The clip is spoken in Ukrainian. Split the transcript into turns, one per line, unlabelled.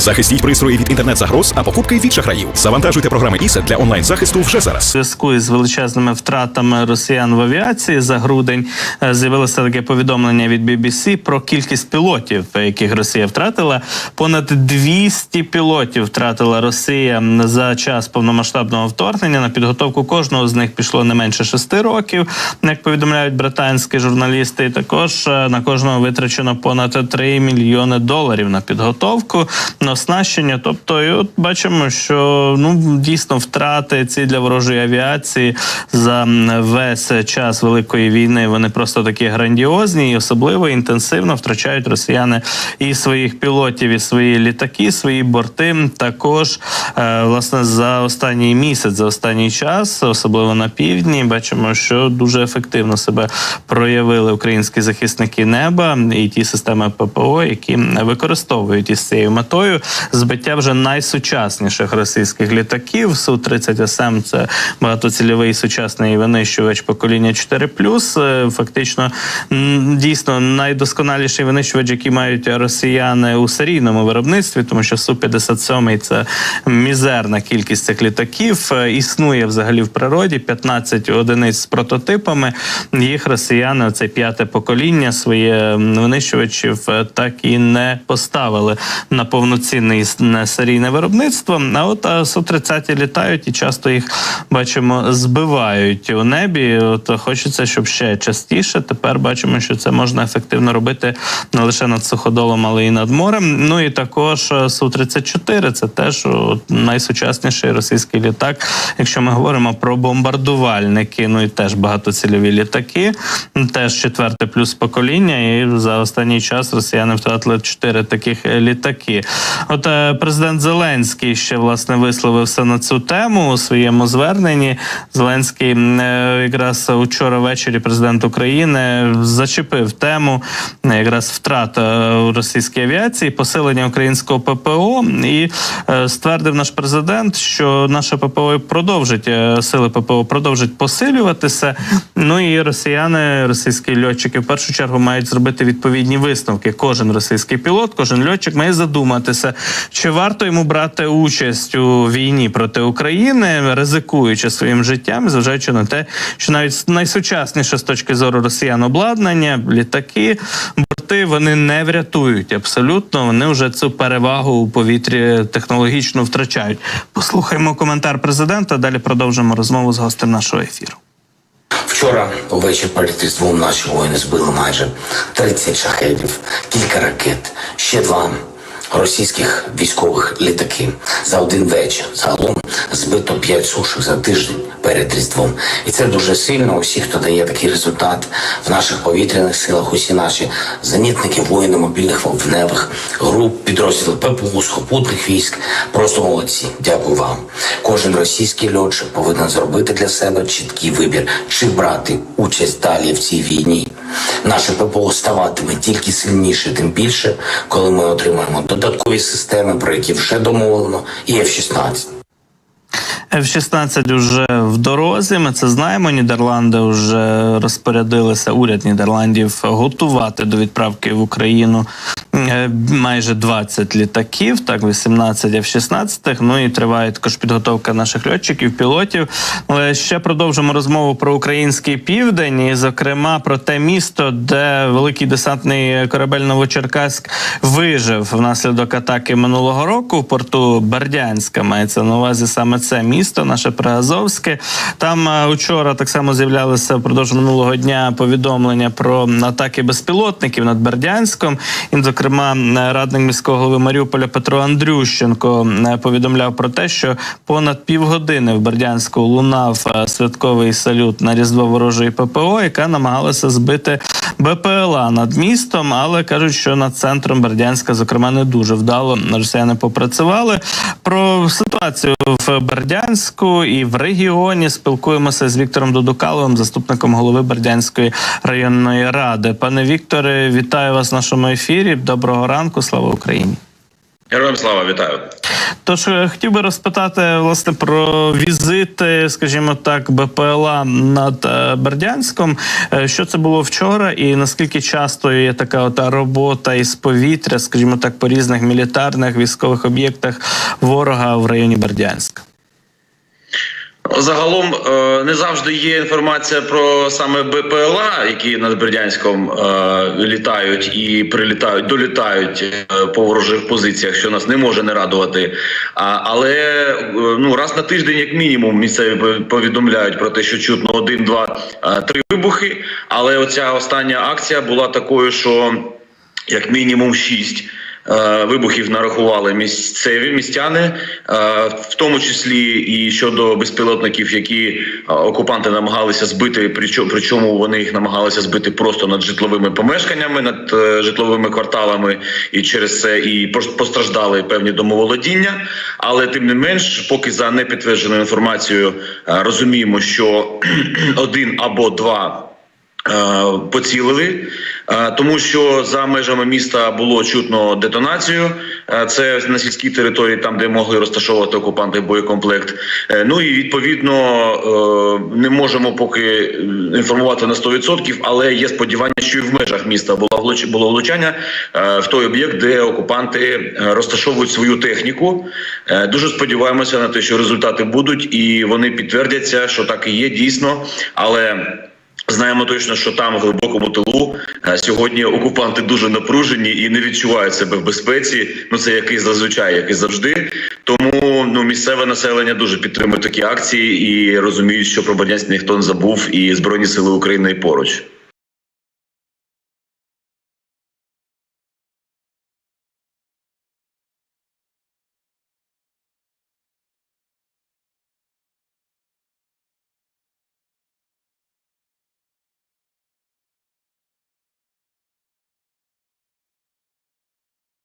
Захистіть пристрої від інтернет-загроз, а покупки від шахраїв. Завантажуйте програми ІСЕ для онлайн-захисту вже зараз.
У зв'язку із величезними втратами росіян в авіації за грудень е, з'явилося таке повідомлення від BBC про кількість пілотів, яких Росія втратила. Понад 200 пілотів втратила Росія за час повномасштабного вторгнення. На підготовку кожного з них пішло не менше шести років, як повідомляють британські журналісти. Також е, на кожного витрачено понад 3 мільйони доларів на підготовку на оснащення. Тобто, і от бачимо, що ну дійсно втрати ці для ворожої авіації за весь час великої війни вони просто такі грандіозні і особливо інтенсивно втрачають росіяни і своїх пілотів, і свої літаки, свої борти. Також е, власне за останній місяць, за останній час, особливо на півдні, бачимо, що дуже ефективно себе проявили українські захисники неба і ті системи ППО, які використовують із цією метою збиття вже найсучасніших російських літаків. су 30 СМ це багатоцільовий сучасний винищувач покоління 4+. Е, Фактично дійсно найдосконаліший винищувач, який мають росіяни у серійному виробництві, тому що су 57 це мізерна кількість цих літаків. Е, Існує взагалі в природі 15 одиниць з прототипами. Їх росіяни, це п'яте покоління, своє винищувачів е, так і не поставили на повноцінне іс- не серійне виробництво. А от су 30 літають і часто їх бачимо збивають у небі. От хочеться, щоб ще частіше. Тепер бачимо, що це можна ефективно робити не лише над суходолом, але й над морем. Ну і також су 34 це теж найсучасніший російський літак. Якщо ми говоримо про бомбардувальники, ну і теж багатоцільові літаки, теж четверте плюс покоління. І за останній час росіяни втратили чотири таких е, літаки. От е, президент Зеленський ще власне висловився на цю тему у своєму зверненні. Зеленський е, якраз учора ввечері президент України зачепив тему е, якраз втрат російській авіації, посилення українського ППО і ствердив наш президент, що наше ППО продовжить сили ППО продовжить посилюватися. Ну і росіяни, російські льотчики, в першу чергу мають зробити відповідні висновки. Кожен російський пілот, кожен льотчик має задуматися, чи варто йому брати участь у війні проти України, ризикуючи своїм життям, зважаючи на те, що навіть найсучасніше з точки зору росіян обладнання, літаки, борти вони не врятують абсолютно. Вони вже цю перевагу у повітрі технологічно втрачають. Послухаймо коментар президента. Далі продовжимо розмову з гостем нашого ефіру.
Вчора увечері Різдвом наші воїни збили майже 30 шахедів, кілька ракет, ще два російських військових літаки за один вечір. Загалом збито 5 сушок за тиждень перед Різдвом. І це дуже сильно. Усі, хто дає такий результат в наших повітряних силах, усі наші зенітники, воїни мобільних вогневих груп, підрозділи ППУ, сухопутних військ. Просто молодці. Дякую вам. Кожен російський льотчик повинен зробити для себе чіткий вибір, чи брати участь далі в цій війні. Наше ППО ставатиме тільки сильніше, тим більше, коли ми отримаємо додаткові системи, про які вже домовлено, і F-16.
F-16 вже в дорозі. Ми це знаємо. Нідерланди вже розпорядилися. Уряд Нідерландів готувати до відправки в Україну е, майже 20 літаків, так 18 F-16. Ну і триває також підготовка наших льотчиків, пілотів. Але ще продовжимо розмову про український південь, і зокрема про те місто, де великий десантний корабель Новочеркаськ вижив внаслідок атаки минулого року в порту Бердянська. Мається на увазі саме це місто, наше Приазовське. Там е, учора так само з'являлися впродовж минулого дня повідомлення про атаки безпілотників над Бердянськом. І, зокрема, е, радник міського голови Маріуполя Петро Андрющенко е, повідомляв про те, що понад півгодини в Бердянську лунав святковий салют на різдво ворожої ППО, яка намагалася збити БПЛА над містом, але кажуть, що над центром Бердянська, зокрема, не дуже вдало росіяни попрацювали. Про ситуацію в Бердянську і в регіоні спілкуємося з Віктором Дудукаловим, заступником голови Бердянської районної ради. Пане Вікторе, вітаю вас в нашому ефірі. Доброго ранку, слава Україні.
Героям слава вітаю.
Тож е, хотів би розпитати власне про візити, скажімо так, БПЛА над е, Бердянськом. Е, Що це було вчора, і наскільки часто є така от робота із повітря, скажімо так, по різних мілітарних військових об'єктах ворога в районі Бердянська?
Загалом е, не завжди є інформація про саме БПЛА, які над Бердянськом е, літають і прилітають, долітають е, по ворожих позиціях, що нас не може не радувати. Але ну раз на тиждень, як мінімум, місцеві повідомляють про те, що чутно один, два, три вибухи. Але оця остання акція була такою, що як мінімум шість. Е, Вибухів нарахували місцеві містяни, е, в тому числі і щодо безпілотників, які е, окупанти намагалися збити. причо- Причому вони їх намагалися збити просто над житловими помешканнями, над житловими кварталами, і через це і пос- постраждали певні домоволодіння. Але тим не менш, поки за непідтвердженою інформацією розуміємо, що один або два. Е, Поцілили, е, тому що за межами міста було чутно детонацію. Е, Це на сільській території, там де могли розташовувати окупанти боєкомплект. Ну і відповідно не можемо поки інформувати на 100%, але є сподівання, що і в межах міста було влуч- було влучання в той об'єкт, де окупанти розташовують свою техніку. Дуже сподіваємося на те, що результати будуть, і вони підтвердяться, що так і є дійсно, але. Знаємо точно, що там в глибокому тилу е, сьогодні окупанти дуже напружені і не відчувають себе в безпеці. Ну це якийсь зазвичай, як і завжди. Тому ну місцеве населення дуже підтримує такі акції і розуміють, що про Бердянськ ніхто не забув, і збройні сили України поруч.